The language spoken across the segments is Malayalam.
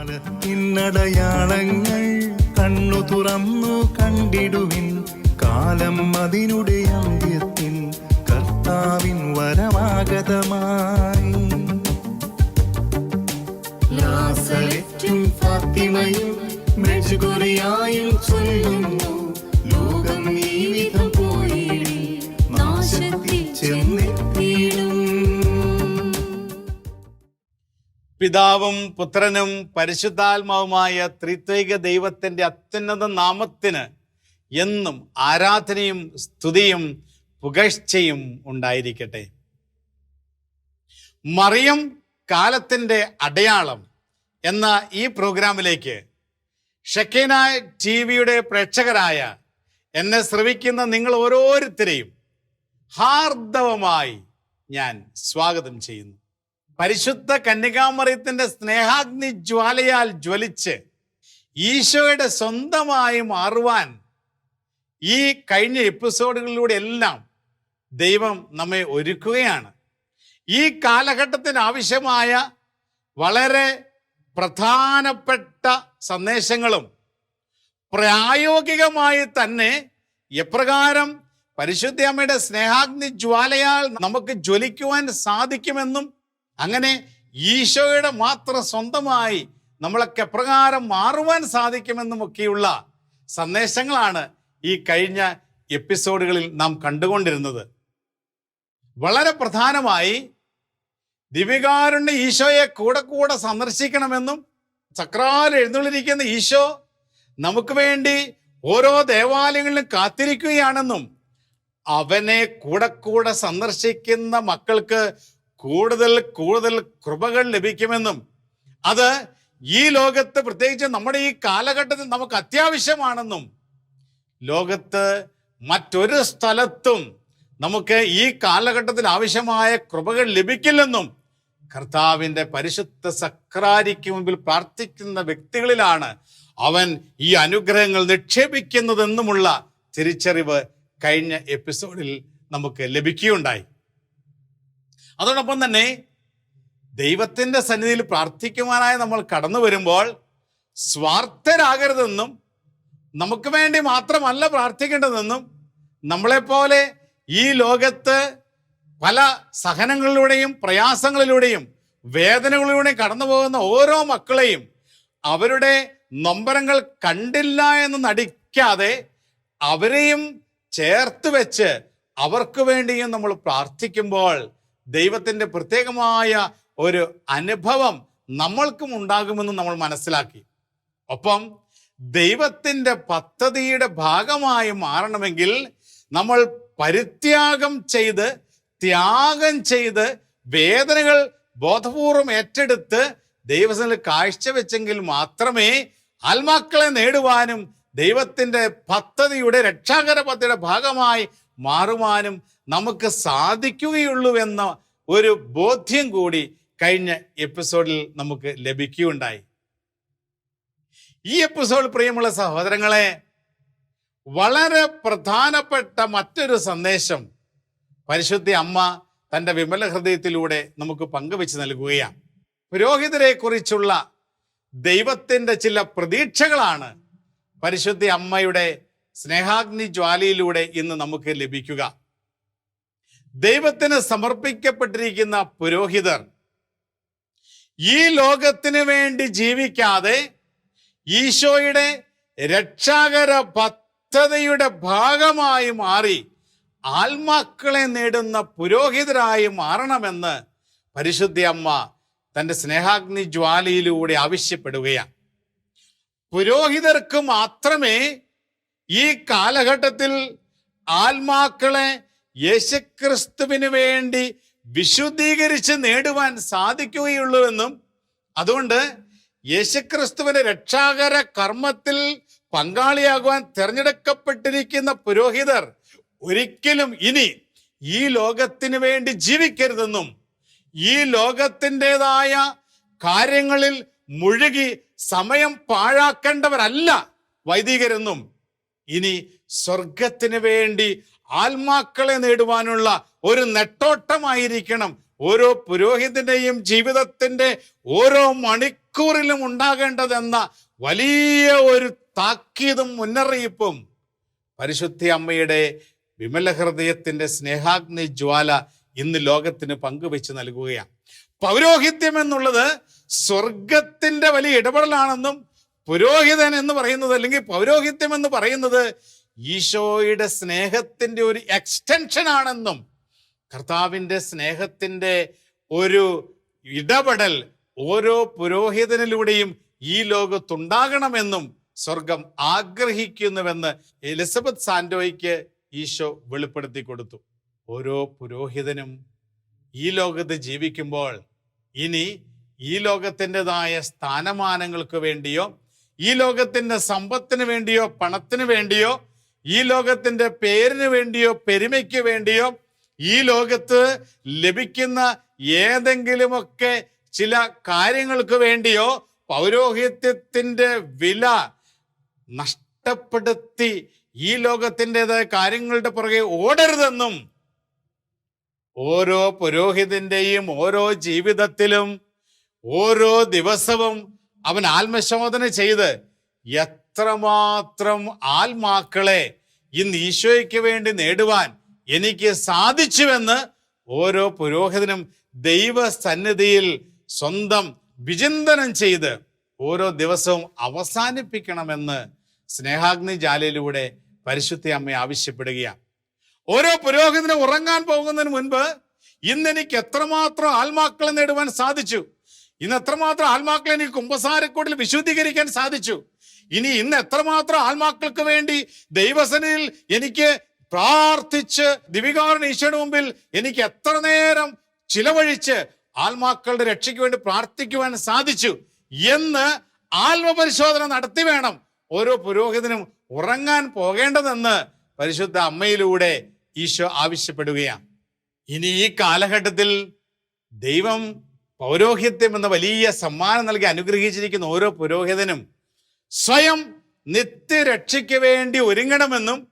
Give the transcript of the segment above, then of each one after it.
കാലത്തിനടയാളങ്ങൾ കണ്ണു തുറന്നു കണ്ടിടുവിൻ. കാലം അതിനുടെ അന്ത്യത്തിൽ കർത്താവിൻ ഫാത്തിമയും മെഴുകുറിയായും ചൊല്ലുന്നു. ലോകം ഈ പിതാവും പുത്രനും പരിശുദ്ധാത്മാവുമായ ത്രിത്വൈക ദൈവത്തിന്റെ അത്യുന്നത നാമത്തിന് എന്നും ആരാധനയും സ്തുതിയും പുകഴ്ചയും ഉണ്ടായിരിക്കട്ടെ. മറിയം കാലത്തിന്റെ അടയാളം എന്ന ഈ പ്രോഗ്രാമിലേക്ക് ഷെക്കേന ടി വിയുടെ പ്രേക്ഷകരായ എന്നെ ശ്രവിക്കുന്ന നിങ്ങൾ ഓരോരുത്തരെയും ഹാർദവമായി ഞാൻ സ്വാഗതം ചെയ്യുന്നു. പരിശുദ്ധ കന്യകാമറിയത്തിന്റെ സ്നേഹാഗ്നി ജ്വാലയാൽ ജ്വലിച്ച് ഈശോയുടെ സ്വന്തമായി മാറുവാൻ ഈ കഴിഞ്ഞ എപ്പിസോഡുകളിലൂടെ എല്ലാം ദൈവം നമ്മെ ഒരുക്കുകയാണ്. ഈ കാലഘട്ടത്തിന് ആവശ്യമായ വളരെ പ്രധാനപ്പെട്ട സന്ദേശങ്ങളും പ്രായോഗികമായി തന്നെ എപ്രകാരം പരിശുദ്ധ അമ്മയുടെ സ്നേഹാഗ്നി ജ്വാലയാൽ നമുക്ക് ജ്വലിക്കുവാൻ സാധിക്കുമെന്നും അങ്ങനെ ഈശോയുടെ മാത്രം സ്വന്തമായി നമ്മളൊക്കെ എപ്രകാരം മാറുവാൻ സാധിക്കുമെന്നുമൊക്കെയുള്ള സന്ദേശങ്ങളാണ് ഈ കഴിഞ്ഞ എപ്പിസോഡുകളിൽ നാം കണ്ടുകൊണ്ടിരുന്നത്. വളരെ പ്രധാനമായി ദിവ്യകാരുണ്യ ഈശോയെ കൂടെ കൂടെ സന്ദർശിക്കണമെന്നും ചക്രാൽ എഴുന്നള്ളിരിക്കുന്ന ഈശോ നമുക്ക് വേണ്ടി ഓരോ ദേവാലയങ്ങളിലും കാത്തിരിക്കുകയാണെന്നും അവനെ കൂടെ കൂടെ സന്ദർശിക്കുന്ന മക്കൾക്ക് കൂടുതൽ കൂടുതൽ കൃപകൾ ലഭിക്കുമെന്നും അത് ഈ ലോകത്ത് പ്രത്യേകിച്ച് നമ്മുടെ ഈ കാലഘട്ടത്തിൽ നമുക്ക് അത്യാവശ്യമാണെന്നും ലോകത്ത് മറ്റൊരു സ്ഥലത്തും നമുക്ക് ഈ കാലഘട്ടത്തിൽ ആവശ്യമായ കൃപകൾ ലഭിക്കില്ലെന്നും കർത്താവിന്റെ പരിശുദ്ധ സക്രാരിക്ക് മുമ്പിൽ പ്രാർത്ഥിക്കുന്ന വ്യക്തികളിലാണ് അവൻ ഈ അനുഗ്രഹങ്ങൾ നിക്ഷേപിക്കുന്നതെന്നുമുള്ള തിരിച്ചറിവ് കഴിഞ്ഞ എപ്പിസോഡിൽ നമുക്ക് ലഭിക്കുകയുണ്ടായി. അതോടൊപ്പം തന്നെ ദൈവത്തിന്റെ സന്നിധിയിൽ പ്രാർത്ഥിക്കുവാനായി നമ്മൾ കടന്നു വരുമ്പോൾ സ്വാർത്ഥരാകരുതെന്നും നമുക്ക് വേണ്ടി മാത്രമല്ല പ്രാർത്ഥിക്കേണ്ടതെന്നും നമ്മളെപ്പോലെ ഈ ലോകത്ത് പല സഹനങ്ങളിലൂടെയും പ്രയാസങ്ങളിലൂടെയും വേദനകളിലൂടെയും കടന്നു പോകുന്ന ഓരോ മക്കളെയും അവരുടെ നൊമ്പരങ്ങൾ കണ്ടില്ല എന്ന് നടിക്കാതെ അവരെയും ചേർത്ത് വെച്ച് അവർക്ക് വേണ്ടിയും നമ്മൾ പ്രാർത്ഥിക്കുമ്പോൾ ദൈവത്തിന്റെ പ്രത്യേകമായ ഒരു അനുഭവം നമ്മൾക്കും ഉണ്ടാകുമെന്ന് നമ്മൾ മനസ്സിലാക്കി. ഒപ്പം ദൈവത്തിന്റെ പദ്ധതിയുടെ ഭാഗമായി മാറണമെങ്കിൽ നമ്മൾ പരിത്യാഗം ചെയ്ത് ത്യാഗം ചെയ്ത് വേദനകൾ ബോധപൂർവം ഏറ്റെടുത്ത് ദൈവത്തിൽ കാഴ്ചവെച്ചെങ്കിൽ മാത്രമേ ആത്മാക്കളെ നേടുവാനും ദൈവത്തിന്റെ പദ്ധതിയുടെ രക്ഷാകര പദ്ധതിയുടെ ഭാഗമായി മാറുവാനും നമുക്ക് സാധിക്കുകയുള്ളൂ എന്ന ഒരു ബോധ്യം കൂടി കഴിഞ്ഞ എപ്പിസോഡിൽ നമുക്ക് ലഭിക്കുകയുണ്ടായി. ഈ എപ്പിസോഡ് പ്രിയമുള്ള സഹോദരങ്ങളെ വളരെ പ്രധാനപ്പെട്ട മറ്റൊരു സന്ദേശം പരിശുദ്ധി അമ്മ തന്റെ വിമല ഹൃദയത്തിലൂടെ നമുക്ക് പങ്കുവെച്ച് നൽകുകയാണ്. പുരോഹിതരെ കുറിച്ചുള്ള ദൈവത്തിന്റെ ചില പ്രതീക്ഷകളാണ് പരിശുദ്ധി അമ്മയുടെ സ്നേഹാഗ്നി ജ്വാലയിലൂടെ ഇന്ന് നമുക്ക് ലഭിക്കുക. ദൈവത്തിന് സമർപ്പിക്കപ്പെട്ടിരിക്കുന്ന പുരോഹിതർ ഈ ലോകത്തിന് വേണ്ടി ജീവിക്കാതെ ഈശോയുടെ രക്ഷാകര പദ്ധതിയുടെ ഭാഗമായി മാറി ആത്മാക്കളെ നേടുന്ന പുരോഹിതരായി മാറണമെന്ന് പരിശുദ്ധി അമ്മ തന്റെ സ്നേഹാഗ്നി ജ്വാലയിലൂടെ ആവശ്യപ്പെടുകയാണ്. പുരോഹിതർക്ക് മാത്രമേ ഈ കാലഘട്ടത്തിൽ ആത്മാക്കളെ യേശുക്രിസ്തുവിന് വേണ്ടി വിശുദ്ധീകരിച്ച് നേടുവാൻ സാധിക്കുകയുള്ളൂവെന്നും അതുകൊണ്ട് യേശുക്രിസ്തുവിന്റെ രക്ഷാകര കർമ്മത്തിൽ പങ്കാളിയാകുവാൻ തിരഞ്ഞെടുക്കപ്പെട്ടിരിക്കുന്ന പുരോഹിതർ ഒരിക്കലും ഇനി ഈ ലോകത്തിന് വേണ്ടി ജീവിക്കരുതെന്നും ഈ ലോകത്തിന്റെതായ കാര്യങ്ങളിൽ മുഴുകി സമയം പാഴാക്കേണ്ടവരല്ല വൈദികരെന്നും ഇനി സ്വർഗത്തിന് വേണ്ടി ആത്മാക്കളെ നേടുവാനുള്ള ഒരു നെട്ടോട്ടമായിരിക്കണം. ഓരോ പുരോഹിതന്റെയും ജീവിതത്തിന്റെ ഓരോ മണിക്കൂറിലും ഉണ്ടാകേണ്ടതെന്ന വലിയ ഒരു താക്കീതും മുന്നറിയിപ്പും പരിശുദ്ധി അമ്മയുടെ വിമല ഹൃദയത്തിന്റെ സ്നേഹാഗ്നി ജ്വാല ഇന്ന് ലോകത്തിന് പങ്കുവെച്ച് നൽകുകയാണ്. പൗരോഹിത്യം എന്നുള്ളത് സ്വർഗത്തിന്റെ വലിയ ഇടപെടലാണെന്നും പുരോഹിതൻ എന്ന് പറയുന്നത് അല്ലെങ്കിൽ പൗരോഹിത്യം എന്ന് പറയുന്നത് ഈശോയുടെ സ്നേഹത്തിന്റെ ഒരു എക്സ്റ്റൻഷൻ ആണെന്നും കർത്താവിന്റെ സ്നേഹത്തിന്റെ ഒരു ഇടപെടൽ ഓരോ പുരോഹിതനിലൂടെയും ഈ ലോകത്തുണ്ടാകണമെന്നും സ്വർഗം ആഗ്രഹിക്കുന്നുവെന്ന് എലിസബത്ത് സാൻഡോയ്ക്ക് ഈശോ വെളിപ്പെടുത്തി കൊടുത്തു. ഓരോ പുരോഹിതനും ഈ ലോകത്ത് ജീവിക്കുമ്പോൾ ഇനി ഈ ലോകത്തിന്റെതായ സ്ഥാനമാനങ്ങൾക്ക് വേണ്ടിയോ ഈ ലോകത്തിന്റെ സമ്പത്തിന് വേണ്ടിയോ പണത്തിന് വേണ്ടിയോ ഈ ലോകത്തിന്റെ പേരിന് വേണ്ടിയോ പെരുമയ്ക്ക് വേണ്ടിയോ ഈ ലോകത്ത് ലഭിക്കുന്ന ഏതെങ്കിലുമൊക്കെ ചില കാര്യങ്ങൾക്ക് വേണ്ടിയോ പൗരോഹിത്യത്തിന്റെ വില നഷ്ടപ്പെടുത്തി ഈ ലോകത്തിന്റെതായ കാര്യങ്ങളുടെ പുറകെ ഓടരുതെന്നും ഓരോ പുരോഹിതന്റെയും ഓരോ ജീവിതത്തിലും ഓരോ ദിവസവും അവൻ ആത്മശോധന ചെയ്ത് എത്രമാത്രം ആത്മാക്കളെ ഇന്ന് ഈശോയ്ക്ക് വേണ്ടി നേടുവാൻ എനിക്ക് സാധിച്ചുവെന്ന് ഓരോ പുരോഹിതനും ദൈവസന്നിധിയിൽ സ്വന്തം വിചിന്തനം ചെയ്ത് ഓരോ ദിവസവും അവസാനിപ്പിക്കണമെന്ന് സ്നേഹാഗ്നി ജാലയിലൂടെ പരിശുദ്ധി അമ്മ ആവശ്യപ്പെടുകയാണ്. ഓരോ പുരോഹിതനും ഉറങ്ങാൻ പോകുന്നതിന് മുൻപ് ഇന്ന് എനിക്ക് എത്രമാത്രം ആത്മാക്കളെ നേടുവാൻ സാധിച്ചു? ഇന്ന് എത്രമാത്രം ആത്മാക്കളെ എനിക്ക് കുംഭസാരക്കൂടിൽ വിശുദ്ധീകരിക്കാൻ സാധിച്ചു? ഇനി ഇന്ന് എത്രമാത്രം ആത്മാക്കൾക്ക് വേണ്ടി ദൈവസനയിൽ എനിക്ക് പ്രാർത്ഥിച്ച് ദിവികാരൻ ഈശോയുടെ മുമ്പിൽ എനിക്ക് എത്ര നേരം ചിലവഴിച്ച് ആത്മാക്കളുടെ രക്ഷയ്ക്ക് വേണ്ടി പ്രാർത്ഥിക്കുവാൻ സാധിച്ചു എന്ന് ആത്മപരിശോധന നടത്തി വേണം ഓരോ പുരോഹിതനും ഉറങ്ങാൻ പോകേണ്ടതെന്ന് പരിശുദ്ധ അമ്മയിലൂടെ ഈശോ ആവശ്യപ്പെടുകയാണ്. ഇനി ഈ കാലഘട്ടത്തിൽ ദൈവം പൗരോഹിത്യം എന്ന വലിയ സമ്മാനം നൽകി അനുഗ്രഹിച്ചിരിക്കുന്ന ഓരോ പുരോഹിതനും സ്വയം നിത്യരക്ഷയ്ക്ക് വേണ്ടി ഒരുങ്ങണമെന്നും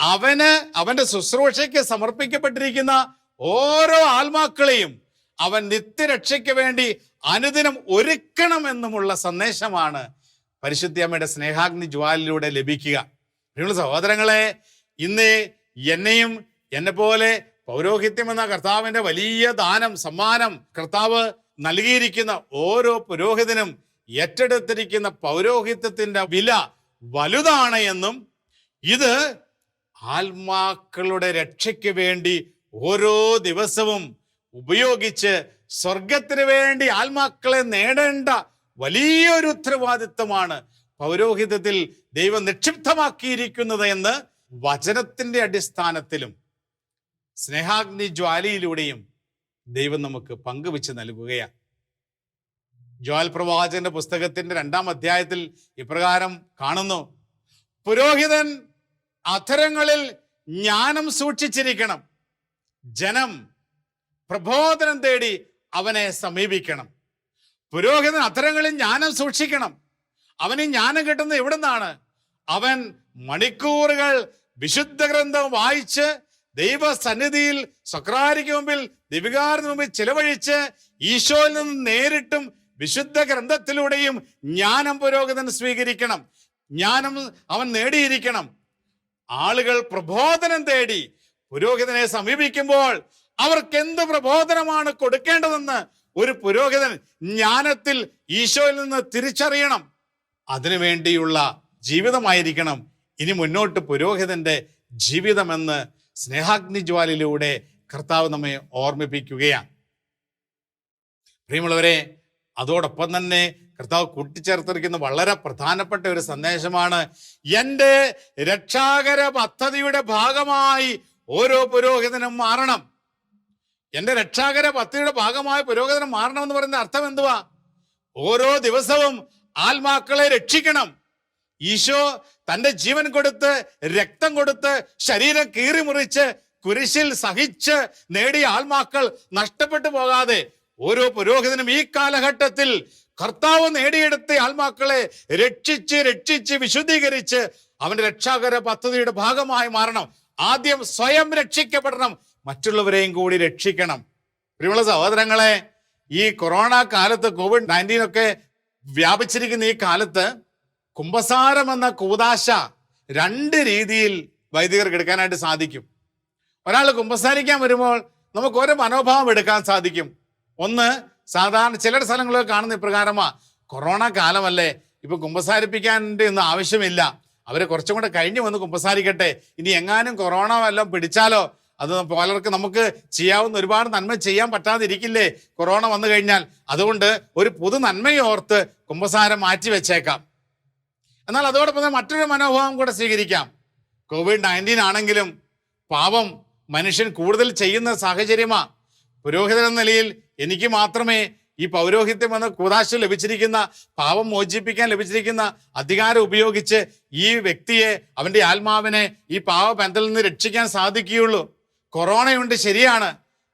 അവന് അവന്റെ ശുശ്രൂഷയ്ക്ക് സമർപ്പിക്കപ്പെട്ടിരിക്കുന്ന ഓരോ ആത്മാക്കളെയും അവൻ നിത്യരക്ഷയ്ക്ക് വേണ്ടി അനുദിനം ഒരുക്കണമെന്നുമുള്ള സന്ദേശമാണ് പരിശുദ്ധിയമ്മയുടെ സ്നേഹാഗ്നി ജ്വാലിലൂടെ ലഭിക്കുക. നിങ്ങൾ സഹോദരങ്ങളെ ഇന്ന് എന്നെയും എന്നെ പോലെ പൗരോഹിത്യം എന്ന കർത്താവിന്റെ വലിയ ദാനം സമ്മാനം കർത്താവ് നൽകിയിരിക്കുന്ന ഓരോ പുരോഹിതനും ഏറ്റെടുത്തിരിക്കുന്ന പൗരോഹിത്യത്തിന്റെ വില വലുതാണ് എന്നും ഇത് ആത്മാക്കളുടെ രക്ഷയ്ക്ക് വേണ്ടി ഓരോ ദിവസവും ഉപയോഗിച്ച് സ്വർഗത്തിന് വേണ്ടി ആത്മാക്കളെ നേടേണ്ട വലിയൊരു ഉത്തരവാദിത്വമാണ് പൗരോഹിത്യത്തിൽ ദൈവം നിക്ഷിപ്തമാക്കിയിരിക്കുന്നത് എന്ന് വചനത്തിന്റെ അടിസ്ഥാനത്തിലും സ്നേഹാഗ്നി ജ്വാലയിലൂടെയും ദൈവം നമുക്ക് പങ്കുവെച്ച് നൽകുകയാണ്. ജ്വാൽ പ്രവാചകന്റെ പുസ്തകത്തിന്റെ രണ്ടാം അധ്യായത്തിൽ ഇപ്രകാരം കാണുന്നു. പുരോഹിതൻ അധരങ്ങളിൽ ജ്ഞാനം സൂക്ഷിച്ചിരിക്കണം. ജനം പ്രബോധനം തേടി അവനെ സമീപിക്കണം. പുരോഹിതൻ അധരങ്ങളിൽ ജ്ഞാനം സൂക്ഷിക്കണം. അവന് ജ്ഞാനം കിട്ടുന്നത് എവിടെ നിന്നാണ് അവൻ മണിക്കൂറുകൾ വിശുദ്ധ ഗ്രന്ഥം വായിച്ച് ദൈവസന്നിധിയിൽ സക്രാരിക്ക് മുമ്പിൽ ദിവികാറിന് മുമ്പിൽ ചിലവഴിച്ച് ഈശോയിൽ നിന്ന് നേരിട്ടും വിശുദ്ധ ഗ്രന്ഥത്തിലൂടെയും ജ്ഞാനം പുരോഗതി സ്വീകരിക്കണം. ജ്ഞാനം അവൻ നേടിയിരിക്കണം. ആളുകൾ പ്രബോധനം തേടി പുരോഹിതനെ സമീപിക്കുമ്പോൾ അവർക്ക് എന്ത് പ്രബോധനമാണ് കൊടുക്കേണ്ടതെന്ന് ഒരു പുരോഹിതൻ ജ്ഞാനത്തിൽ ഈശോയിൽ നിന്ന് തിരിച്ചറിയണം. അതിനുവേണ്ടിയുള്ള ജീവിതമായിരിക്കണം. ഇനി മുന്നോട്ട് പുരോഹിതന്റെ ജീവിതമെന്ന് സ്നേഹാഗ്നി ജ്വാലിലൂടെ കർത്താവ് നമ്മെ ഓർമ്മിപ്പിക്കുകയാണ്. പ്രിയമുള്ളവരെ അതോടൊപ്പം തന്നെ കർത്താവ് കൂട്ടിച്ചേർത്തിരിക്കുന്ന വളരെ പ്രധാനപ്പെട്ട ഒരു സന്ദേശമാണ്. എന്റെ രക്ഷാകര പദ്ധതിയുടെ ഭാഗമായി ഓരോ പുരോഹിതനും മാറണം. എന്റെ രക്ഷാകര പദ്ധതിയുടെ ഭാഗമായി പുരോഹിതനും മാറണം എന്ന് പറയുന്ന അർത്ഥം എന്തുവാ? ഓരോ ദിവസവും ആത്മാക്കളെ രക്ഷിക്കണം. ഈശോ തന്റെ ജീവൻ കൊടുത്ത് രക്തം കൊടുത്ത് ശരീരം കീറി മുറിച്ച് കുരിശിൽ സഹിച്ച് നേടിയ ആത്മാക്കൾ നഷ്ടപ്പെട്ടു പോകാതെ ഓരോ പുരോഹിതനും ഈ കാലഘട്ടത്തിൽ കർത്താവ് നേടിയെടുത്ത ആത്മാക്കളെ രക്ഷിച്ച് രക്ഷിച്ച് വിശുദ്ധീകരിച്ച് അവന്റെ രക്ഷാകര പദ്ധതിയുടെ ഭാഗമായി മാറണം. ആദ്യം സ്വയം രക്ഷിക്കപ്പെടണം. മറ്റുള്ളവരെയും കൂടി രക്ഷിക്കണം. പ്രിയമുള്ള സഹോദരങ്ങളെ ഈ കൊറോണ കാലത്ത് കോവിഡ് നയന്റീൻ ഒക്കെ വ്യാപിച്ചിരിക്കുന്ന ഈ കാലത്ത് കുംഭസാരം എന്ന കൂതാശ രണ്ട് രീതിയിൽ വൈദികർക്ക് എടുക്കാനായിട്ട് സാധിക്കും. ഒരാൾ കുംഭസാരിക്കാൻ വരുമ്പോൾ നമുക്ക് ഓരോ മനോഭാവം എടുക്കാൻ സാധിക്കും. ഒന്ന് സാധാരണ ചില സ്ഥലങ്ങളിൽ കാണുന്ന ഇപ്രകാരമാ. കൊറോണ കാലമല്ലേ ഇപ്പൊ കുമ്പസാരിപ്പിക്കാന്റെ ഒന്നും ആവശ്യമില്ല. അവരെ കുറച്ചും കൂടെ കഴിഞ്ഞു വന്ന് കുമ്പസാരിക്കട്ടെ. ഇനി എങ്ങാനും കൊറോണ വല്ലതും പിടിച്ചാലോ? അത് പലർക്ക് നമുക്ക് ചെയ്യാവുന്ന ഒരുപാട് നന്മ ചെയ്യാൻ പറ്റാതിരിക്കില്ലേ കൊറോണ വന്നു കഴിഞ്ഞാൽ. അതുകൊണ്ട് ഒരു പുതു നന്മയോർത്ത് കുമ്പസാരം മാറ്റി വെച്ചേക്കാം. എന്നാൽ അതോടൊപ്പം മറ്റൊരു മനോഭാവം കൂടെ സ്വീകരിക്കാം. കോവിഡ് നയന്റീൻ ആണെങ്കിലും പാപം മനുഷ്യൻ കൂടുതൽ ചെയ്യുന്ന സാഹചര്യമാ. പുരോഹിതൻ എന്ന നിലയിൽ എനിക്ക് മാത്രമേ ഈ പൗരോഹിത്യം എന്ന കൂതാശ ലഭിച്ചിരിക്കുന്ന പാപം മോചിപ്പിക്കാൻ ലഭിച്ചിരിക്കുന്ന അധികാരം ഉപയോഗിച്ച് ഈ വ്യക്തിയെ അവന്റെ ആത്മാവിനെ ഈ പാവ പാവബന്ധത്തിൽ നിന്ന് രക്ഷിക്കാൻ സാധിക്കുകയുള്ളൂ. കൊറോണയുണ്ട് ശരിയാണ്.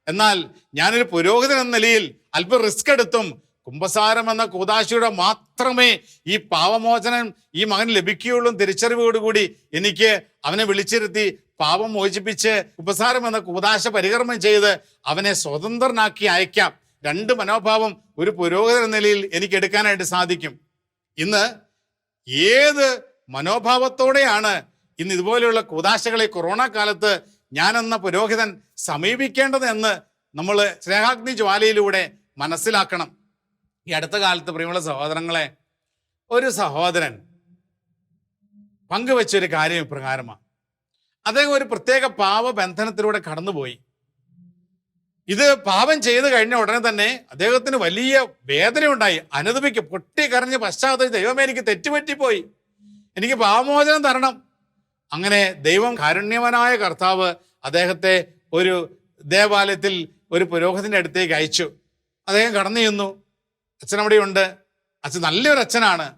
എന്നാൽ ഞാനൊരു പുരോഹിതൻ എന്ന നിലയിൽ അല്പം റിസ്ക് എടുത്തും കുംഭസാരം എന്ന കൂതാശയുടെ മാത്രമേ ഈ പാവമോചനം ഈ മകൻ ലഭിക്കുകയുള്ളൂ തിരിച്ചറിവോടുകൂടി എനിക്ക് അവനെ വിളിച്ചിരുത്തി പാപം മോചിപ്പിച്ച് ഉപസാരം എന്ന കൂതാശ പരികർമ്മം ചെയ്ത് അവനെ സ്വതന്ത്രനാക്കി അയക്കാം. രണ്ട് മനോഭാവം ഒരു എന്ന നിലയിൽ എനിക്ക് എടുക്കാനായിട്ട് സാധിക്കും. ഇന്ന് ഏത് മനോഭാവത്തോടെയാണ് ഇന്ന് ഇതുപോലെയുള്ള കൂതാശകളെ കൊറോണ കാലത്ത് ഞാനെന്ന പുരോഹിതൻ സമീപിക്കേണ്ടത് എന്ന് നമ്മൾ സ്നേഹാഗ്നി ജ്വാലയിലൂടെ മനസ്സിലാക്കണം. ഈ അടുത്ത കാലത്ത് പ്രിയമുള്ള സഹോദരങ്ങളെ ഒരു സഹോദരൻ പങ്കുവെച്ചൊരു കാര്യം ഇപ്രകാരമാണ്. അദ്ദേഹം ഒരു പ്രത്യേക പാപബന്ധനത്തിലൂടെ കടന്നുപോയി. ഇത് പാപം ചെയ്തു കഴിഞ്ഞ ഉടനെ തന്നെ അദ്ദേഹത്തിന് വലിയ വേദന ഉണ്ടായി അനുദപിക്ക് പൊട്ടി കരഞ്ഞ് പശ്ചാത്തലം ദൈവമേ എനിക്ക് തെറ്റുപറ്റിപ്പോയി. എനിക്ക് പാപമോചനം തരണം. അങ്ങനെ ദൈവം കാരുണ്യവനായ കർത്താവ് അദ്ദേഹത്തെ ഒരു ദേവാലയത്തിൽ ഒരു പുരോഹിതന്റെ അടുത്തേക്ക് അയച്ചു. അദ്ദേഹം കടന്നു ചെന്നു. അച്ഛൻ അവിടെയുണ്ട് അച്ഛൻ നല്ലൊരു അച്ഛനാണ്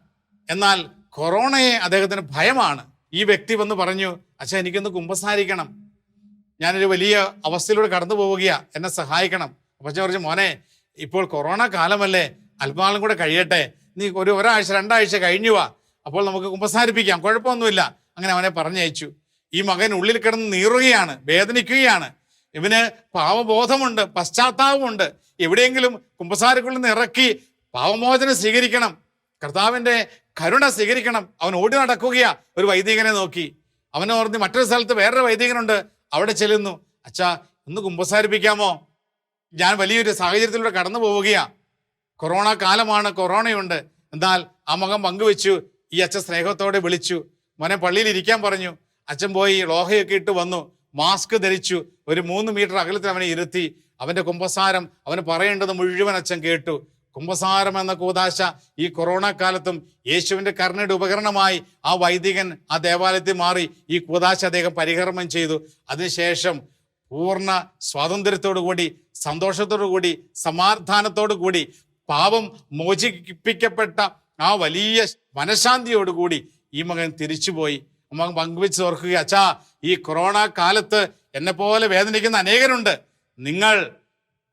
എന്നാൽ കൊറോണയെ അദ്ദേഹത്തിന് ഭയമാണ്. ഈ വ്യക്തി വന്ന് പറഞ്ഞു അച്ഛാ എനിക്കൊന്ന് കുമ്പസാരിക്കണം. ഞാനൊരു വലിയ അവസ്ഥയിലൂടെ കടന്നു പോവുകയാ. എന്നെ സഹായിക്കണം. അപ്പൊ അച്ഛൻ പറഞ്ഞു മോനെ ഇപ്പോൾ കൊറോണ കാലമല്ലേ. അല്പനാളും കൂടെ കഴിയട്ടെ. നീ ഒരു ഒരാഴ്ച രണ്ടാഴ്ച കഴിഞ്ഞു വാ. അപ്പോൾ നമുക്ക് കുമ്പസാരിപ്പിക്കാം. കുഴപ്പമൊന്നുമില്ല. അങ്ങനെ അവനെ പറഞ്ഞയച്ചു. ഈ മകൻ ഉള്ളിൽ കിടന്ന് നീറുകയാണ് വേദനിക്കുകയാണ്. ഇവന് പാവബോധമുണ്ട് പശ്ചാത്താപമുണ്ട്. എവിടെയെങ്കിലും കുമ്പസാരക്കുള്ളിൽ നിന്ന് ഇറക്കി പാവമോചനം സ്വീകരിക്കണം. കർത്താവിന്റെ കരുണ സ്വീകരിക്കണം. അവൻ ഓടി നടക്കുകയാ. ഒരു വൈദികനെ നോക്കി. അവനെ ഓർന്ന് മറ്റൊരു സ്ഥലത്ത് വേറൊരു വൈദികനുണ്ട്. അവിടെ ചെല്ലുന്നു. അച്ഛാ ഒന്ന് കുമ്പസാരിപ്പിക്കാമോ? ഞാൻ വലിയൊരു സാഹചര്യത്തിലൂടെ കടന്നു പോവുകയാ. കൊറോണ കാലമാണ് കൊറോണയുണ്ട്. എന്നാൽ ആ മകൻ പങ്കുവെച്ചു. ഈ അച്ഛൻ സ്നേഹത്തോടെ വിളിച്ചു. മോനെ പള്ളിയിൽ ഇരിക്കാൻ പറഞ്ഞു. അച്ഛൻ പോയി ലോഹയൊക്കെ ഇട്ട് വന്നു. മാസ്ക് ധരിച്ചു. ഒരു മൂന്ന് മീറ്റർ അകലത്തിൽ അവനെ ഇരുത്തി. അവന്റെ കുമ്പസാരം അവന് പറയേണ്ടത് മുഴുവൻ അച്ഛൻ കേട്ടു. കുംഭസാരം എന്ന കൂതാശ ഈ കൊറോണ കാലത്തും യേശുവിന്റെ കരുണയുടെ ഉപകരണമായി ആ വൈദികൻ ആ ദേവാലയത്തിൽ മാറി ഈ കൂതാശ അദ്ദേഹം പരികർമ്മം ചെയ്തു. അതിനുശേഷം പൂർണ സ്വാതന്ത്ര്യത്തോടു കൂടി സന്തോഷത്തോടു കൂടി സമാധാനത്തോടു കൂടി പാപം മോചിപ്പിക്കപ്പെട്ട ആ വലിയ മനഃശാന്തിയോടുകൂടി ഈ മകൻ തിരിച്ചുപോയി. മകൻ പങ്കുവെച്ച് ഓർക്കുക അച്ഛാ ഈ കൊറോണ കാലത്ത് എന്നെ പോലെ വേദനിക്കുന്ന അനേകരുണ്ട്. നിങ്ങൾ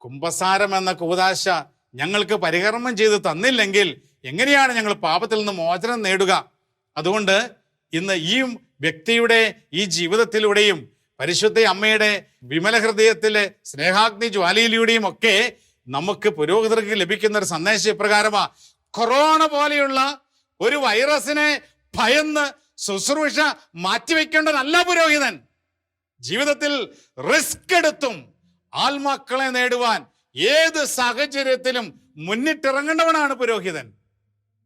കുംഭസാരം എന്ന കൂതാശ ഞങ്ങൾക്ക് പരികർമ്മം ചെയ്ത് തന്നില്ലെങ്കിൽ എങ്ങനെയാണ് ഞങ്ങൾ പാപത്തിൽ നിന്ന് മോചനം നേടുക? അതുകൊണ്ട് ഇന്ന് ഈ വ്യക്തിയുടെ ഈ ജീവിതത്തിലൂടെയും പരിശുദ്ധ അമ്മയുടെ വിമല ഹൃദയത്തിലെ സ്നേഹാഗ്നി ജ്വാലയിലൂടെയും ഒക്കെ നമുക്ക് പുരോഹിതർക്ക് ലഭിക്കുന്ന ഒരു സന്ദേശം ഇപ്രകാരമാ. കൊറോണ പോലെയുള്ള ഒരു വൈറസിനെ ഭയന്ന് ശുശ്രൂഷ മാറ്റിവെക്കേണ്ടതല്ല പുരോഹിതൻ. ജീവിതത്തിൽ റിസ്ക് എടുത്തും ആത്മാക്കളെ നേടുവാൻ ഏത് സാഹചര്യത്തിലും മുന്നിട്ടിറങ്ങേണ്ടവനാണ് പുരോഹിതൻ.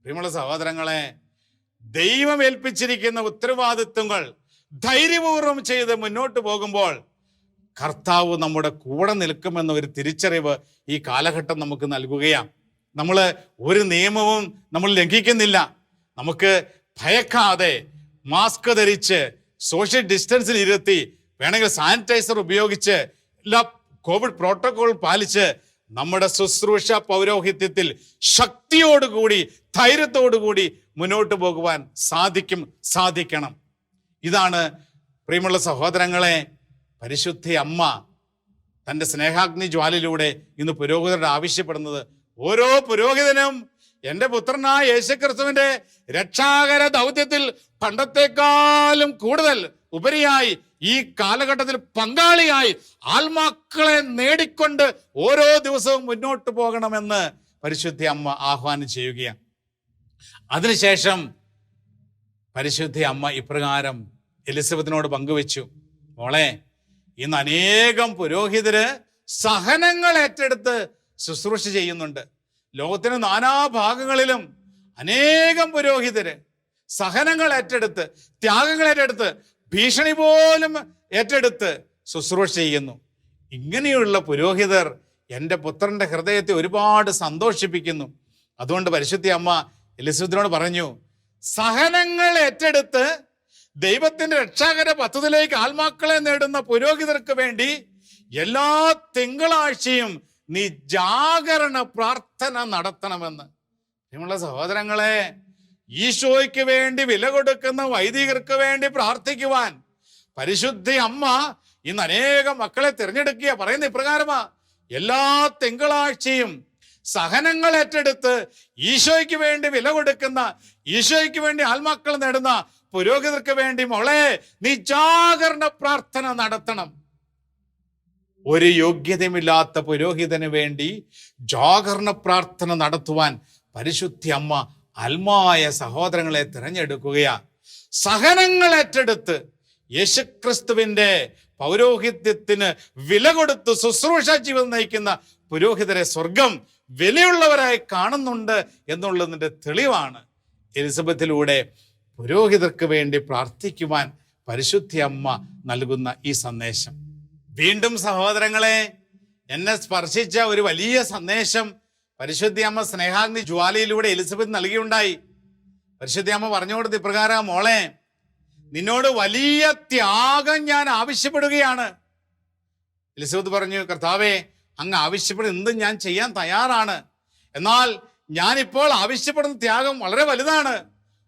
പ്രിയമുള്ള സഹോദരങ്ങളെ ദൈവം ഏൽപ്പിച്ചിരിക്കുന്ന ഉത്തരവാദിത്വങ്ങൾ ധൈര്യപൂർവം ചെയ്ത് മുന്നോട്ട് പോകുമ്പോൾ കർത്താവ് നമ്മുടെ കൂടെ നിൽക്കുമെന്ന ഒരു തിരിച്ചറിവ് ഈ കാലഘട്ടം നമുക്ക് നൽകുകയാണ്. നമ്മൾ ഒരു നിയമവും നമ്മൾ ലംഘിക്കുന്നില്ല. നമുക്ക് ഭയക്കാതെ മാസ്ക് ധരിച്ച് സോഷ്യൽ ഡിസ്റ്റൻസിൽ ഇരുത്തി വേണമെങ്കിൽ സാനിറ്റൈസർ ഉപയോഗിച്ച് എല്ലാ കോവിഡ് പ്രോട്ടോകോൾ പാലിച്ച് നമ്മുടെ ശുശ്രൂഷ പൗരോഹിത്യത്തിൽ ശക്തിയോടുകൂടി ധൈര്യത്തോടുകൂടി മുന്നോട്ട് പോകുവാൻ സാധിക്കും സാധിക്കണം. ഇതാണ് പ്രിയമുള്ള സഹോദരങ്ങളെ പരിശുദ്ധ അമ്മ തന്റെ സ്നേഹാഗ്നി ജ്വാലിലൂടെ ഇന്ന് പുരോഹിതരുടെ ആവശ്യപ്പെടുന്നത്. ഓരോ പുരോഹിതനും എന്റെ പുത്രനായ യേശുക്രിസ്തുവിന്റെ രക്ഷാകര ദൗത്യത്തിൽ പണ്ടത്തെക്കാളും കൂടുതൽ ഉപരിയായി ഈ കാലഘട്ടത്തിൽ പങ്കാളിയായി ആത്മാക്കളെ നേടിക്കൊണ്ട് ഓരോ ദിവസവും മുന്നോട്ട് പോകണമെന്ന് പരിശുദ്ധി അമ്മ ആഹ്വാനം ചെയ്യുകയാണ്. അതിനുശേഷം പരിശുദ്ധി അമ്മ ഇപ്രകാരം എലിസബത്തിനോട് പങ്കുവെച്ചു. മോളെ ഇന്ന് അനേകം പുരോഹിതര് സഹനങ്ങൾ ഏറ്റെടുത്ത് ശുശ്രൂഷ ചെയ്യുന്നുണ്ട്. ലോകത്തിന് നാനാഭാഗങ്ങളിലും അനേകം പുരോഹിതര് സഹനങ്ങൾ ഏറ്റെടുത്ത് ത്യാഗങ്ങൾ ഏറ്റെടുത്ത് ഭീഷണി പോലും ഏറ്റെടുത്ത് ശുശ്രൂഷ ചെയ്യുന്നു. ഇങ്ങനെയുള്ള പുരോഹിതർ എന്റെ പുത്രന്റെ ഹൃദയത്തെ ഒരുപാട് സന്തോഷിപ്പിക്കുന്നു. അതുകൊണ്ട് പരിശുദ്ധി അമ്മ എലിസബത്തിനോട് പറഞ്ഞു സഹനങ്ങൾ ഏറ്റെടുത്ത് ദൈവത്തിന്റെ രക്ഷാകര പദ്ധതിയിലേക്ക് ആത്മാക്കളെ നേടുന്ന പുരോഹിതർക്ക് വേണ്ടി എല്ലാ തിങ്കളാഴ്ചയും നീ ജാഗരണ പ്രാർത്ഥന നടത്തണമെന്ന്. നിങ്ങളുടെ സഹോദരങ്ങളെ ഈശോയ്ക്ക് വേണ്ടി വില കൊടുക്കുന്ന വൈദികർക്ക് വേണ്ടി പ്രാർത്ഥിക്കുവാൻ. പരിശുദ്ധി അമ്മ ഇന്ന് അനേകം മക്കളെ തിരഞ്ഞെടുക്കുക. പറയുന്ന ഇപ്രകാരമാ. എല്ലാ തിങ്കളാഴ്ചയും സഹനങ്ങൾ ഏറ്റെടുത്ത് ഈശോയ്ക്ക് വേണ്ടി വില കൊടുക്കുന്ന ഈശോയ്ക്ക് വേണ്ടി ആത്മാക്കൾ നേടുന്ന പുരോഹിതർക്ക് വേണ്ടി മോളെ നീ ജാഗരണ പ്രാർത്ഥന നടത്തണം. ഒരു യോഗ്യതയുമില്ലാത്ത പുരോഹിതന് വേണ്ടി ജാഗരണ പ്രാർത്ഥന നടത്തുവാൻ പരിശുദ്ധി അമ്മ അൽമായ സഹോദരങ്ങളെ തിരഞ്ഞെടുക്കുകയാ. സഹനങ്ങൾ ഏറ്റെടുത്ത് യേശുക്രിസ്തുവിന്റെ പൗരോഹിത്യത്തിന് വില കൊടുത്ത് ശുശ്രൂഷ ജീവിതം നയിക്കുന്ന പുരോഹിതരെ സ്വർഗം വിലയുള്ളവരായി കാണുന്നുണ്ട് എന്നുള്ളതിന്റെ തെളിവാണ് എലിസബത്തിലൂടെ പുരോഹിതർക്ക് വേണ്ടി പ്രാർത്ഥിക്കുവാൻ പരിശുദ്ധി അമ്മ നൽകുന്ന ഈ സന്ദേശം. വീണ്ടും സഹോദരങ്ങളെ എന്നെ സ്പർശിച്ച ഒരു വലിയ സന്ദേശം പരിശുദ്ധി അമ്മ സ്നേഹാഗ്നി ജ്വാലയിലൂടെ എലിസബത്ത് നൽകിയുണ്ടായി. പരിശുദ്ധി അമ്മ പറഞ്ഞു കൊടുത്ത് ഇപ്രകാരം മോളെ നിന്നോട് വലിയ ത്യാഗം ഞാൻ ആവശ്യപ്പെടുകയാണ്. എലിസബത്ത് പറഞ്ഞു കർത്താവേ അങ്ങ് ആവശ്യപ്പെടുന്ന എന്തും ഞാൻ ചെയ്യാൻ തയ്യാറാണ്. എന്നാൽ ഞാനിപ്പോൾ ആവശ്യപ്പെടുന്ന ത്യാഗം വളരെ വലുതാണ്.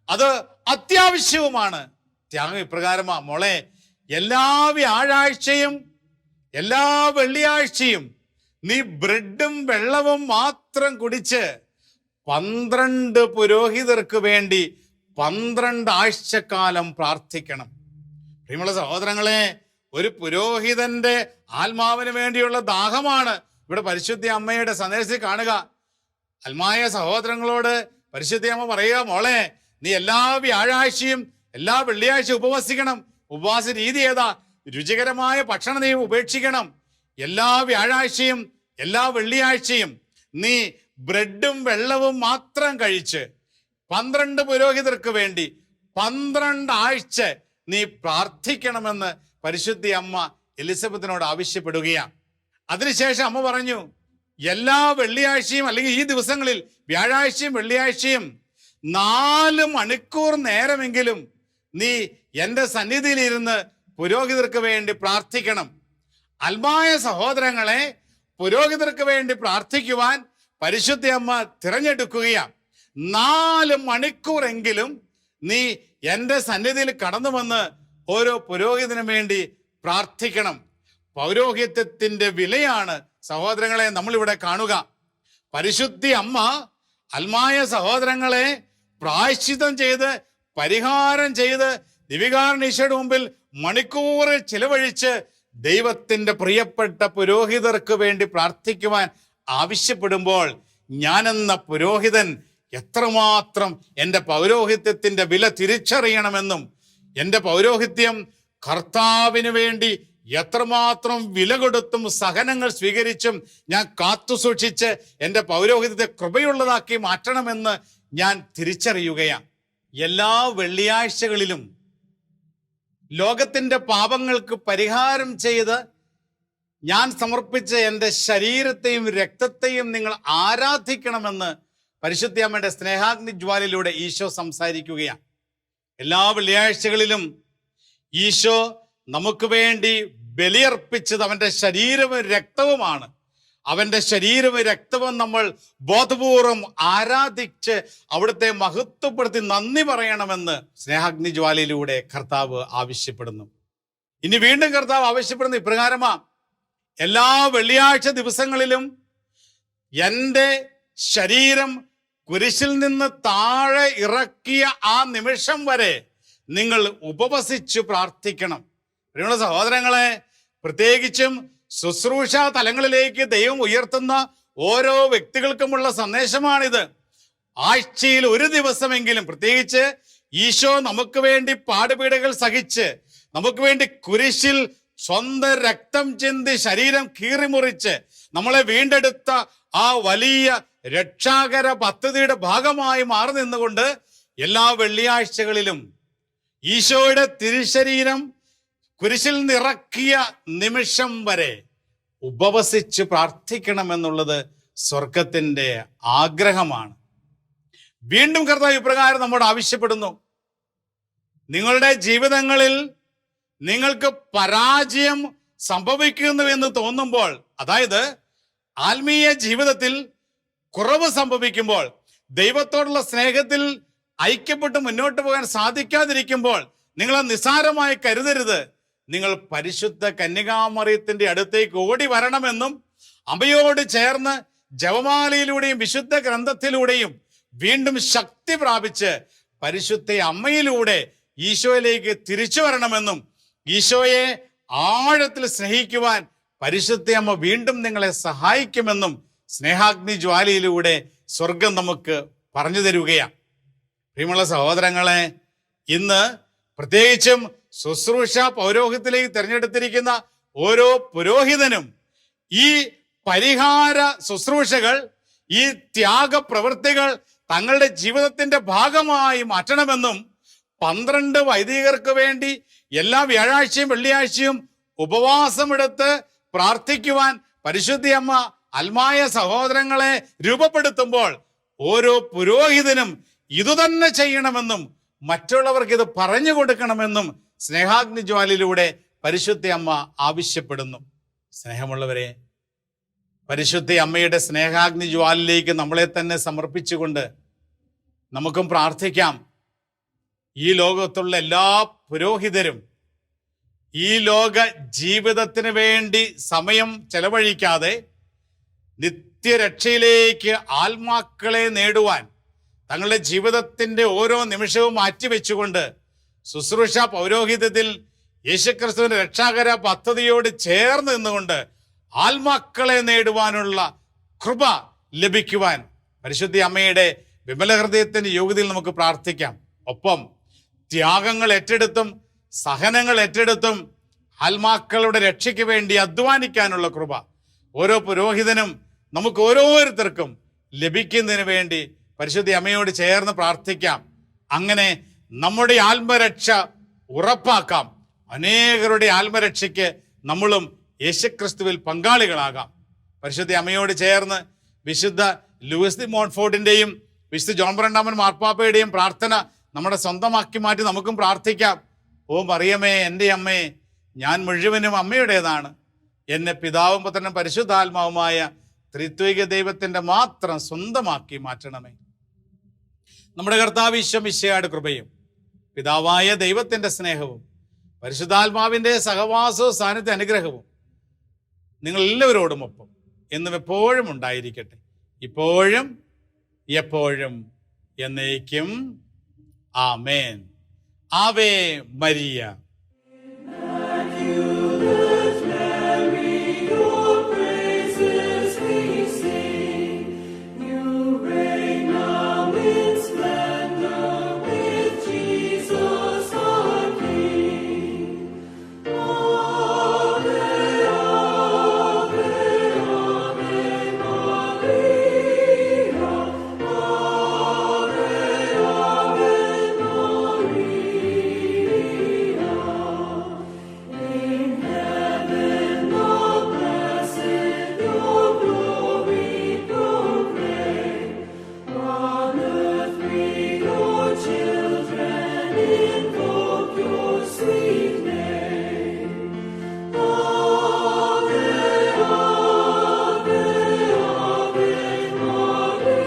അത് അത്യാവശ്യവുമാണ്. ത്യാഗം ഇപ്രകാരമാ മോളെ എല്ലാ വ്യാഴാഴ്ചയും എല്ലാ വെള്ളിയാഴ്ചയും നീ ബ്രെഡും വെള്ളവും മാത്രം കുടിച്ച് പന്ത്രണ്ട് പുരോഹിതർക്ക് വേണ്ടി പന്ത്രണ്ട് ആഴ്ചക്കാലം പ്രാർത്ഥിക്കണം. പ്രിയമുള്ള സഹോദരങ്ങളെ ഒരു പുരോഹിതന്റെ ആത്മാവിന് വേണ്ടിയുള്ള ദാഹമാണ് ഇവിടെ പരിശുദ്ധി അമ്മയുടെ സന്ദേശത്തിൽ കാണുക. അൽമായ സഹോദരങ്ങളോട് പരിശുദ്ധി അമ്മ പറയുക മോളെ നീ എല്ലാ വ്യാഴാഴ്ചയും എല്ലാ വെള്ളിയാഴ്ചയും ഉപവസിക്കണം. ഉപവാസ രീതി ഏതാ? രുചികരമായ ഭക്ഷണം നീ ഉപേക്ഷിക്കണം. എല്ലാ വ്യാഴാഴ്ചയും എല്ലാ വെള്ളിയാഴ്ചയും നീ ബ്രെഡും വെള്ളവും മാത്രം കഴിച്ച് പന്ത്രണ്ട് പുരോഹിതർക്ക് വേണ്ടി പന്ത്രണ്ട് ആഴ്ച നീ പ്രാർത്ഥിക്കണമെന്ന് പരിശുദ്ധി അമ്മ എലിസബത്തിനോട് ആവശ്യപ്പെടുകയാണ്. അതിനുശേഷം അമ്മ പറഞ്ഞു എല്ലാ വെള്ളിയാഴ്ചയും അല്ലെങ്കിൽ ഈ ദിവസങ്ങളിൽ വ്യാഴാഴ്ചയും വെള്ളിയാഴ്ചയും നാല് മണിക്കൂർ നേരമെങ്കിലും നീ എന്റെ സന്നിധിയിലിരുന്ന് പുരോഹിതർക്ക് വേണ്ടി പ്രാർത്ഥിക്കണം. അൽമായ സഹോദരങ്ങളെ പുരോഹിതർക്ക് വേണ്ടി പ്രാർത്ഥിക്കുവാൻ പരിശുദ്ധ അമ്മ തിരഞ്ഞെടുക്കുകയാണ്. നാല് മണിക്കൂറെങ്കിലും നീ എന്റെ സന്നിധിയിൽ കടന്നു വന്ന് ഓരോ പുരോഹിതനും വേണ്ടി പ്രാർത്ഥിക്കണം. പൗരോഹിത്യത്തിന്റെ വിലയാണ് സഹോദരങ്ങളെ നമ്മളിവിടെ കാണുക. പരിശുദ്ധി അമ്മ അൽമായ സഹോദരങ്ങളെ പ്രായശ്ചിതം ചെയ്ത് പരിഹാരം ചെയ്ത് ദിവികാരണീശയുടെ മുമ്പിൽ മണിക്കൂറിൽ ചിലവഴിച്ച് ദൈവത്തിന്റെ പ്രിയപ്പെട്ട പുരോഹിതർക്ക് വേണ്ടി പ്രാർത്ഥിക്കുവാൻ ആവശ്യപ്പെടുമ്പോൾ ഞാനെന്ന പുരോഹിതൻ എത്രമാത്രം എന്റെ പൗരോഹിത്യത്തിന്റെ വില തിരിച്ചറിയണമെന്നും എന്റെ പൗരോഹിത്യം കർത്താവിന് വേണ്ടി എത്രമാത്രം വില കൊടുത്തും സഹനങ്ങൾ സ്വീകരിച്ചും ഞാൻ കാത്തു സൂക്ഷിച്ച് എന്റെ പൗരോഹിത്യത്തെ കൃപയുള്ളതാക്കി മാറ്റണമെന്ന് ഞാൻ തിരിച്ചറിയുകയാണ്. എല്ലാ വെള്ളിയാഴ്ചകളിലും ലോകത്തിന്റെ പാപങ്ങൾക്ക് പരിഹാരം ചെയ്ത് ഞാൻ സമർപ്പിച്ച എന്റെ ശരീരത്തെയും രക്തത്തെയും നിങ്ങൾ ആരാധിക്കണമെന്ന് പരിശുദ്ധ അമ്മയുടെ സ്നേഹാഗ്നി ജ്വാലയിലൂടെ ഈശോ സംസാരിക്കുകയാണ്. എല്ലാ വെള്ളിയാഴ്ചകളിലും ഈശോ നമുക്ക് വേണ്ടി ബലിയർപ്പിച്ചത് അവന്റെ ശരീരവും രക്തവുമാണ്. അവന്റെ ശരീരവും രക്തവും നമ്മൾ ബോധപൂർവം ആരാധിച്ച് അവിടുത്തെ മഹത്വപ്പെടുത്തി നന്ദി പറയണമെന്ന് സ്നേഹാഗ്നി ജ്വാലയിലൂടെ കർത്താവ് ആവശ്യപ്പെടുന്നു. ഇനി വീണ്ടും കർത്താവ് ആവശ്യപ്പെടുന്നു ഇപ്രകാരമാ എല്ലാ വെള്ളിയാഴ്ച ദിവസങ്ങളിലും എന്റെ ശരീരം കുരിശിൽ നിന്ന് താഴെ ഇറക്കിയ ആ നിമിഷം വരെ നിങ്ങൾ ഉപവസിച്ചു പ്രാർത്ഥിക്കണം. പ്രിയമുള്ള സഹോദരങ്ങളെ പ്രത്യേകിച്ചും ശുശ്രൂഷ തലങ്ങളിലേക്ക് ദൈവം ഉയർത്തുന്ന ഓരോ വ്യക്തികൾക്കുമുള്ള സന്ദേശമാണിത്. ആഴ്ചയിൽ ഒരു ദിവസമെങ്കിലും പ്രത്യേകിച്ച് ഈശോ നമുക്ക് വേണ്ടി പാടുപീടകൾ സഹിച്ച് നമുക്ക് വേണ്ടി കുരിശിൽ സ്വന്തം രക്തം ചിന്തി ശരീരം കീറിമുറിച്ച് നമ്മളെ വീണ്ടെടുത്ത ആ വലിയ രക്ഷാകര പദ്ധതിയുടെ ഭാഗമായി മാറി നിന്നുകൊണ്ട് എല്ലാ വെള്ളിയാഴ്ചകളിലും ഈശോയുടെ തിരുശരീരം കുരിശിൽ നിറക്കിയ നിമിഷം വരെ ഉപവസിച്ച് പ്രാർത്ഥിക്കണമെന്നുള്ളത് സ്വർഗത്തിന്റെ ആഗ്രഹമാണ്. വീണ്ടും കർത്താവ് ഇപ്രകാരം നമ്മോട് ആവശ്യപ്പെടുന്നു. നിങ്ങളുടെ ജീവിതങ്ങളിൽ നിങ്ങൾക്ക് പരാജയം സംഭവിക്കുന്നു എന്ന് തോന്നുമ്പോൾ അതായത് ആത്മീയ ജീവിതത്തിൽ കുറവ് സംഭവിക്കുമ്പോൾ ദൈവത്തോടുള്ള സ്നേഹത്തിൽ ഐക്യപ്പെട്ട് മുന്നോട്ട് പോകാൻ സാധിക്കാതിരിക്കുമ്പോൾ നിങ്ങൾ നിസ്സാരമായി കരുതരുത്. നിങ്ങൾ പരിശുദ്ധ കന്യകാമറിയത്തിന്റെ അടുത്തേക്ക് ഓടി വരണമെന്നും അമ്മയോട് ചേർന്ന് ജപമാലയിലൂടെയും വിശുദ്ധ ഗ്രന്ഥത്തിലൂടെയും വീണ്ടും ശക്തി പ്രാപിച്ച് പരിശുദ്ധ അമ്മയിലൂടെ ഈശോയിലേക്ക് തിരിച്ചു വരണമെന്നും ഈശോയെ ആഴത്തിൽ സ്നേഹിക്കുവാൻ പരിശുദ്ധ അമ്മ വീണ്ടും നിങ്ങളെ സഹായിക്കുമെന്നും സ്നേഹാഗ്നി ജ്വാലയിലൂടെ സ്വർഗം നമുക്ക് പറഞ്ഞു തരുകയാണ്. പ്രിയമുള്ള സഹോദരങ്ങളെ ഇന്ന് പ്രത്യേകിച്ചും ശുശ്രൂഷ പൗരോഹിത്യത്തിലേക്ക് തിരഞ്ഞെടുത്തിരിക്കുന്ന ഓരോ പുരോഹിതനും ഈ പരിഹാര ശുശ്രൂഷകൾ ഈ ത്യാഗ പ്രവൃത്തികൾ തങ്ങളുടെ ജീവിതത്തിന്റെ ഭാഗമായി മാറ്റണമെന്നും പന്ത്രണ്ട് വൈദികർക്ക് വേണ്ടി എല്ലാ വ്യാഴാഴ്ചയും വെള്ളിയാഴ്ചയും ഉപവാസമെടുത്ത് പ്രാർത്ഥിക്കുവാൻ പരിശുദ്ധി അമ്മ അൽമായ സഹോദരങ്ങളെ രൂപപ്പെടുത്തുമ്പോൾ ഓരോ പുരോഹിതനും ഇതുതന്നെ ചെയ്യണമെന്നും മറ്റുള്ളവർക്ക് ഇത് പറഞ്ഞു കൊടുക്കണമെന്നും സ്നേഹാഗ്നി ജ്വാലിലൂടെ പരിശുദ്ധ അമ്മ ആവശ്യപ്പെടുന്നു. സ്നേഹമുള്ളവരെ പരിശുദ്ധ അമ്മയുടെ സ്നേഹാഗ്നി ജ്വാലിലേക്ക് നമ്മളെ തന്നെ സമർപ്പിച്ചുകൊണ്ട് നമുക്കും പ്രാർത്ഥിക്കാം. ഈ ലോകത്തുള്ള എല്ലാ പുരോഹിതരും ഈ ലോക ജീവിതത്തിന് വേണ്ടി സമയം ചെലവഴിക്കാതെ നിത്യരക്ഷയിലേക്ക് ആത്മാക്കളെ നേടുവാൻ തങ്ങളുടെ ജീവിതത്തിന്റെ ഓരോ നിമിഷവും മാറ്റിവെച്ചുകൊണ്ട് ശുശ്രൂഷ പൗരോഹിത്യത്തിൽ യേശുക്രിസ്തുവിന്റെ രക്ഷാകര പദ്ധതിയോട് ചേർന്ന് നിന്നുകൊണ്ട് ആത്മാക്കളെ നേടുവാനുള്ള കൃപ ലഭിക്കുവാൻ പരിശുദ്ധി അമ്മയുടെ വിമല ഹൃദയത്തിന്റെ യോഗ്യതയിൽ നമുക്ക് പ്രാർത്ഥിക്കാം. ഒപ്പം ത്യാഗങ്ങൾ ഏറ്റെടുത്തും സഹനങ്ങൾ ഏറ്റെടുത്തും ആത്മാക്കളുടെ രക്ഷയ്ക്ക് വേണ്ടി അധ്വാനിക്കാനുള്ള കൃപ ഓരോ പുരോഹിതനും നമുക്ക് ഓരോരുത്തർക്കും ലഭിക്കുന്നതിന് വേണ്ടി പരിശുദ്ധി അമ്മയോട് ചേർന്ന് പ്രാർത്ഥിക്കാം. അങ്ങനെ നമ്മുടെ ആത്മരക്ഷ ഉറപ്പാക്കാം. അനേകരുടെ ആത്മരക്ഷയ്ക്ക് നമ്മളും യേശുക്രിസ്തുവിൽ പങ്കാളികളാകാം. പരിശുദ്ധ അമ്മയോട് ചേർന്ന് വിശുദ്ധ ലൂയിസ് ദി മോൺഫോർഡിന്റെയും വിശുദ്ധ ജോൺ ബ്രണ്ടാമൻ മാർപ്പാപ്പയുടെയും പ്രാർത്ഥന നമ്മുടെ സ്വന്തമാക്കി മാറ്റി നമുക്കും പ്രാർത്ഥിക്കാം. ഓ മറിയമേ എന്റെ അമ്മേ ഞാൻ മുഴുവനും അമ്മയുടേതാണ്. എന്നെ പിതാവും പുത്രനും പരിശുദ്ധാത്മാവുമായ ത്രിത്വിക ദൈവത്തിന്റെ മാത്രം സ്വന്തമാക്കി മാറ്റണമേ. നമ്മുടെ കർത്താവ് ഈശ്വമിശയുടെ കൃപയും പിതാവായ ദൈവത്തിന്റെ സ്നേഹവും പരിശുദ്ധാത്മാവിന്റെ സഹവാസവും സാന്നിധ്യ അനുഗ്രഹവും നിങ്ങൾ എല്ലാവരോടും ഒപ്പം എന്നും എപ്പോഴും ഉണ്ടായിരിക്കട്ടെ. ഇപ്പോഴും എപ്പോഴും എന്നേക്കും. ആമേൻ. ആവേ മരിയ.